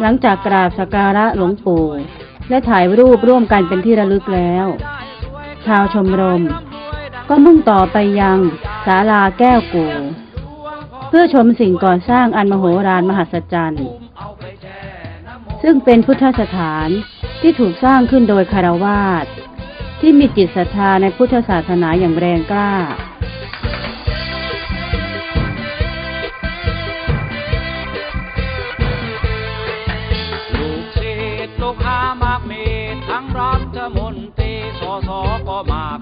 หลังจากกราบสักการะหลวงปู่และถ่ายรูปร่วมกันเป็นที่ระลึกแล้ว ชาวชมรม ก็มุ่งต่อไปยังศาลาแก้วกูเพื่อชมสิ่งก่อสร้างอันมโหฬารมหัศจรรย์ ซึ่งเป็นพุทธสถานที่ถูกสร้างขึ้นโดยคารวาสที่มีจิตศรัทธาในพุทธศาสนาอย่างแรงกล้า ทมนตรีสอสอก็มาก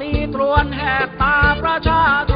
ตีตรวนแหกตาประชาชน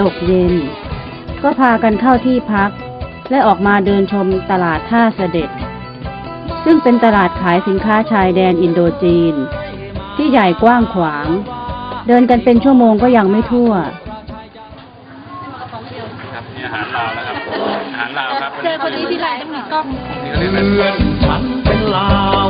ตกเย็น ก็พากันเข้าที่พัก และออกมาเดินชมตลาดท่าเสด็จ ซึ่งเป็นตลาดขายสินค้าชายแดนอินโดจีน ที่ใหญ่กว้างขวาง เดินกันเป็นชั่วโมงก็ยังไม่ทั่วครับนี่อาหารลาวนะครับอาหารลาวครับเจอคนนี้ที่ไรต้องมีกล้องเรียกเป็นฝันเป็นลาว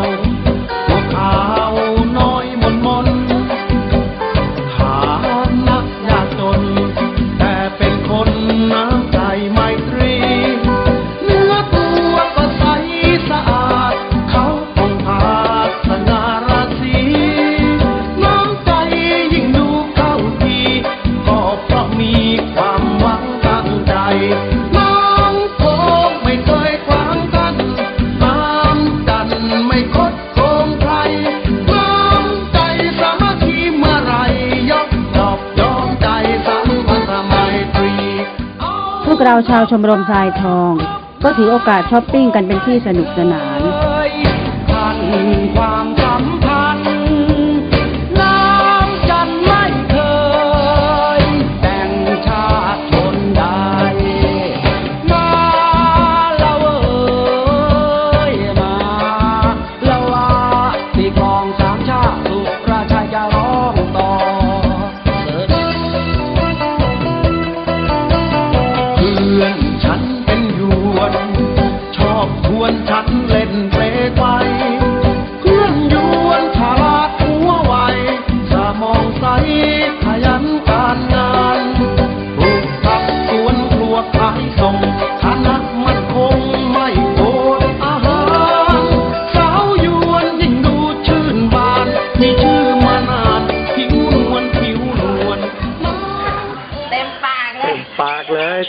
ชาวชมรมทรายทอง ก็ถือโอกาสช้อปปิ้งกันเป็นที่สนุกสนาน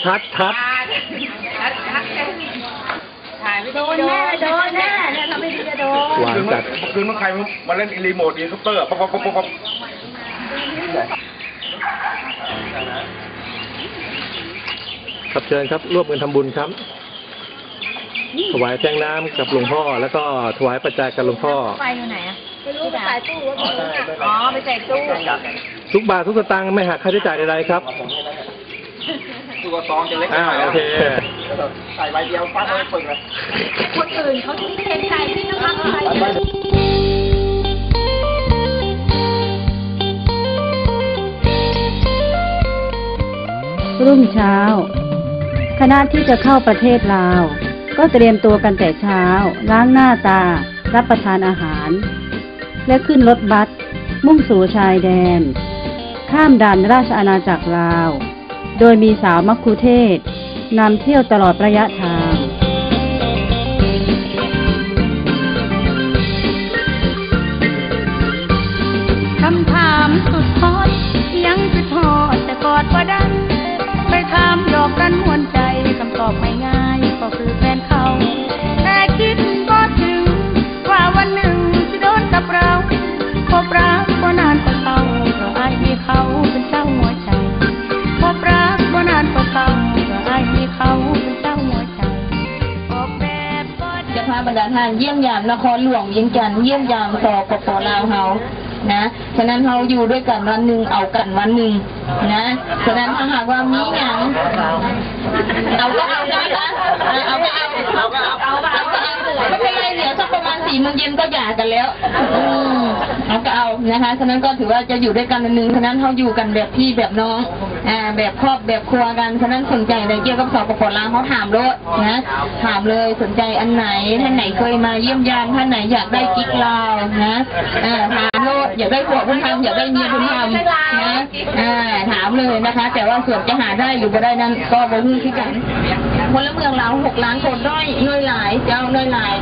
ชัดชัดโดนแน่โดนแน่เนี่ยทำไม่ดีจะโดนหวานจัดคืนเมื่อใครมาเล่นรีโมทอินคัปเตอร์ป๊อปป๊อปป๊อปป๊อปครับเชิญครับร่วมกันทำบุญครับ ถวายแท่งน้ำกับหลวงพ่อ แล้วก็ถวายปัจจัยกับหลวงพ่อไปอยู่ไหนอะไม่รู้ไปใส่ตู้รถอ๋อไปใส่ตู้ทุกบาททุกสตางค์ไม่หักค่าใช้จ่ายใดๆครับ ตัวซองจะเล็กอ่าโอเค ใส่ใบเดียวฟาดเลยปึ่งเลย คนอื่นเขาที่เห็นใส่ที่น้ำมันอะไรรุ่งเช้า คณะที่จะเข้าประเทศลาว ก็เตรียมตัวกันแต่เช้า ล้างหน้าตา รับประทานอาหาร และขึ้นรถบัสมุ่งสู่ชายแดน ข้ามด่านราชอาณาจักรลาว โดยมีสาวมัคคุเทศนำเที่ยวตลอดระยะทาง เพราะอายมีเขาเป็นเจ้าหัวใจออกแบบก็จะพาบรรดาท่านเยี่ยมยามนครหลวงเวียงจันเยี่ยมยามสปปลาวเฮานะฉะนั้นเฮาอยู่ด้วยกันวันหนึ่งเอากันวันหนึ่งนะฉะนั้นถ้าหากว่ามีหยังเอาก็เอานะคะเอาก็เอาเอาก็เอาเอาก็เอาไม่เป็นไรเดี๋ยวสักประมาณสี่โมงเย็นก็หย่ากันแล้วเอาก็เอานะคะฉะนั้นก็ถือว่าจะอยู่ด้วยกันวันหนึ่งฉะนั้นเฮาอยู่กันแบบพี่แบบน้อง อ่าแบบครอบแบบครัวกันฉะนั้นสนใจอะไรเกี่ยวกับสปปลาวเขาถามโลดนะถามเลยสนใจอันไหนท่านไหนเคยมาเยี่ยมยามท่านไหนอยากได้กิ๊กลานะอ่าถามโลดอยากได้ผัวบุญธรรมอยากได้เมียบุญธรรมนะอ่าถามเลยนะคะ แต่ว่าส่วนจะหาได้หรือไม่ได้นั้นก็บ่รู้ที่กันพลเมืองลาหกล้านคนด้อยน้อยหลายเจ้าน้อยหลาย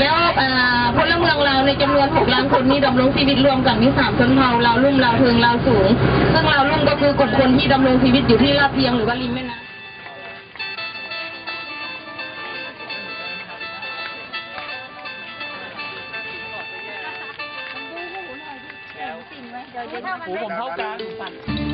แล้วอ่าพลเมืองลาในจำนวนหกล้านคนนี้ดำรงชีวิตรวมกันมีสามชนเผ่าลาลุ่มลาเทิงลาสูงซึ่งลา คือกลุ่มคนที่ดำรงชีวิตอยู่ที่ลาดเพียงหรือว่าริมแม่น้ำหูผมเท่ากัน